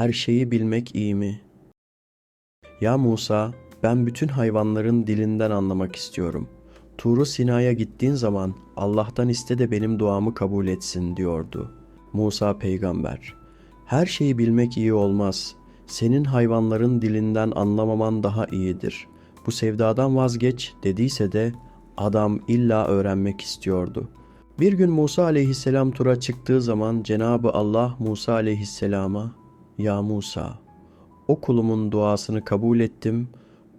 Her şeyi bilmek iyi mi? Ya Musa, ben bütün hayvanların dilinden anlamak istiyorum. Turu Sina'ya gittiğin zaman Allah'tan iste de benim duamı kabul etsin diyordu. Musa peygamber. Her şeyi bilmek iyi olmaz. Senin hayvanların dilinden anlamaman daha iyidir. Bu sevdadan vazgeç dediyse de adam illa öğrenmek istiyordu. Bir gün Musa aleyhisselam tura çıktığı zaman Cenabı Allah Musa aleyhisselama Ya Musa o kulumun duasını kabul ettim.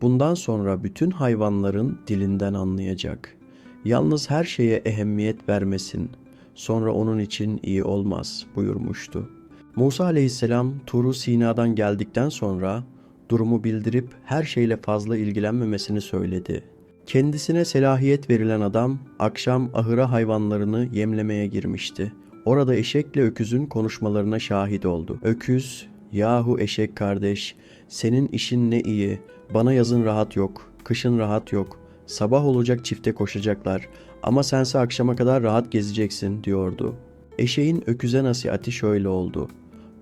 Bundan sonra bütün hayvanların dilinden anlayacak. Yalnız her şeye ehemmiyet vermesin. Sonra onun için iyi olmaz buyurmuştu. Musa aleyhisselam Turu Sina'dan geldikten sonra durumu bildirip her şeyle fazla ilgilenmemesini söyledi. Kendisine selahiyet verilen adam akşam ahıra hayvanlarını yemlemeye girmişti. Orada eşekle öküzün konuşmalarına şahit oldu. Öküz, yahu eşek kardeş, senin işin ne iyi, bana yazın rahat yok, kışın rahat yok, sabah olacak çifte koşacaklar ama sense akşama kadar rahat gezeceksin diyordu. Eşeğin öküze nasihati şöyle oldu.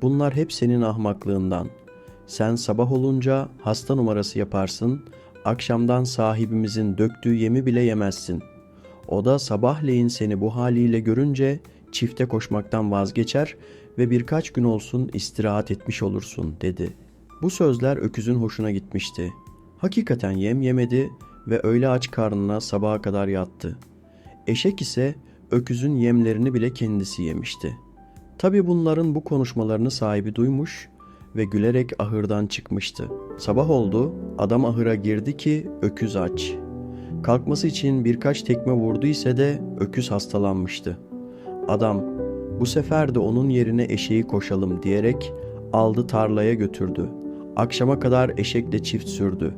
Bunlar hep senin ahmaklığından. Sen sabah olunca hasta numarası yaparsın, akşamdan sahibimizin döktüğü yemi bile yemezsin. O da sabahleyin seni bu haliyle görünce çifte koşmaktan vazgeçer ve birkaç gün olsun istirahat etmiş olursun dedi. Bu sözler öküzün hoşuna gitmişti. Hakikaten yem yemedi ve öyle aç karnına sabaha kadar yattı. Eşek ise öküzün yemlerini bile kendisi yemişti. Tabi bunların bu konuşmalarını sahibi duymuş ve gülerek ahırdan çıkmıştı. Sabah oldu, adam ahıra girdi ki öküz aç. Kalkması için birkaç tekme vurdu ise de öküz hastalanmıştı. Adam, bu sefer de onun yerine eşeği koşalım diyerek aldı tarlaya götürdü. Akşama kadar eşekle çift sürdü.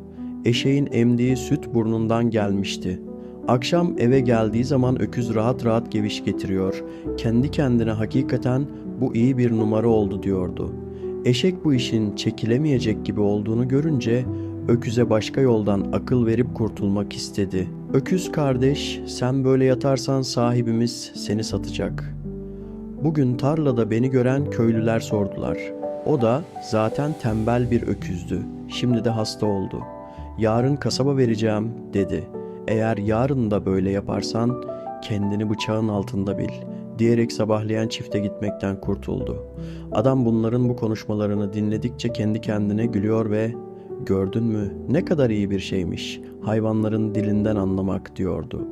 Eşeğin emdiği süt burnundan gelmişti. Akşam eve geldiği zaman öküz rahat rahat geviş getiriyor. Kendi kendine hakikaten bu iyi bir numara oldu diyordu. Eşek bu işin çekilemeyecek gibi olduğunu görünce öküze başka yoldan akıl verip kurtulmak istedi. Öküz kardeş, sen böyle yatarsan sahibimiz seni satacak. Bugün tarlada beni gören köylüler sordular. O da zaten tembel bir öküzdü. Şimdi de hasta oldu. Yarın kasaba vereceğim dedi. Eğer yarın da böyle yaparsan kendini bıçağın altında bil diyerek sabahlayan çifte gitmekten kurtuldu. Adam bunların bu konuşmalarını dinledikçe kendi kendine gülüyor ve gördün mü ne kadar iyi bir şeymiş hayvanların dilinden anlamak diyordu.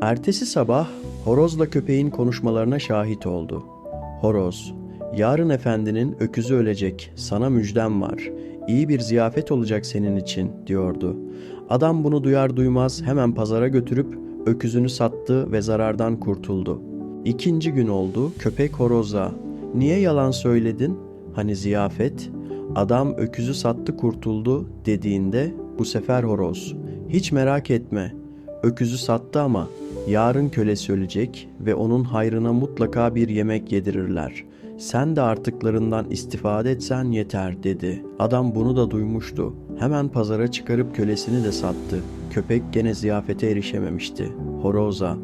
Ertesi sabah horozla köpeğin konuşmalarına şahit oldu. Horoz, yarın efendinin öküzü ölecek, sana müjdem var. İyi bir ziyafet olacak senin için diyordu. Adam bunu duyar duymaz hemen pazara götürüp öküzünü sattı ve zarardan kurtuldu. İkinci gün oldu, köpek horoza, niye yalan söyledin? Hani ziyafet? Adam öküzü sattı kurtuldu dediğinde bu sefer horoz, hiç merak etme, öküzü sattı ama yarın kölesi ölecek ve onun hayrına mutlaka bir yemek yedirirler. Sen de artıklarından istifade etsen yeter dedi. Adam bunu da duymuştu. Hemen pazara çıkarıp kölesini de sattı. Köpek gene ziyafete erişememişti. Horoza,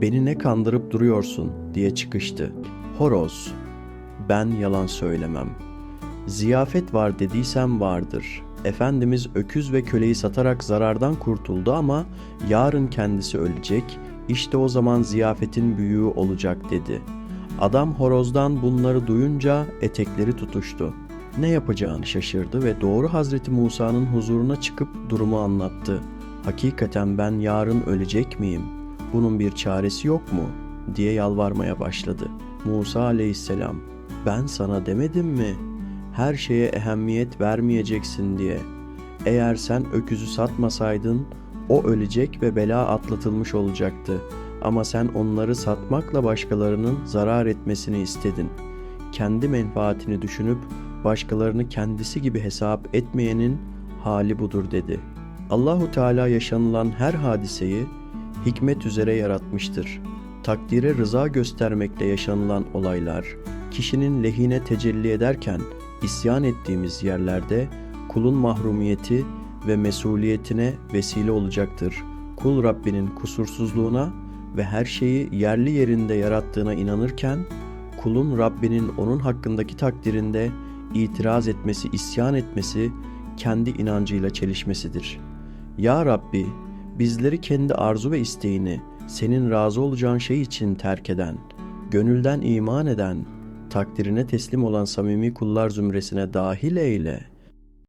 beni ne kandırıp duruyorsun diye çıkıştı. Horoz, ben yalan söylemem. Ziyafet var dediysem vardır. Efendimiz öküz ve köleyi satarak zarardan kurtuldu ama yarın kendisi ölecek, işte o zaman ziyafetin büyüğü olacak dedi. Adam horozdan bunları duyunca etekleri tutuştu. Ne yapacağını şaşırdı ve doğru Hazreti Musa'nın huzuruna çıkıp durumu anlattı. Hakikaten ben yarın ölecek miyim? Bunun bir çaresi yok mu? diye yalvarmaya başladı. Musa aleyhisselam, ben sana demedim mi? Her şeye ehemmiyet vermeyeceksin diye. Eğer sen öküzü satmasaydın, o ölecek ve bela atlatılmış olacaktı. Ama sen onları satmakla başkalarının zarar etmesini istedin. Kendi menfaatini düşünüp başkalarını kendisi gibi hesap etmeyenin hali budur dedi. Allahu Teala yaşanılan her hadiseyi hikmet üzere yaratmıştır. Takdire rıza göstermekle yaşanılan olaylar kişinin lehine tecelli ederken isyan ettiğimiz yerlerde kulun mahrumiyeti ve mesuliyetine vesile olacaktır. Kul Rabbinin kusursuzluğuna ve her şeyi yerli yerinde yarattığına inanırken kulun Rabbinin onun hakkındaki takdirinde itiraz etmesi, isyan etmesi kendi inancıyla çelişmesidir. Ya Rabbi, bizleri kendi arzu ve isteğini senin razı olacağın şey için terk eden, gönülden iman eden, takdirine teslim olan samimi kullar zümresine dahil eyle.''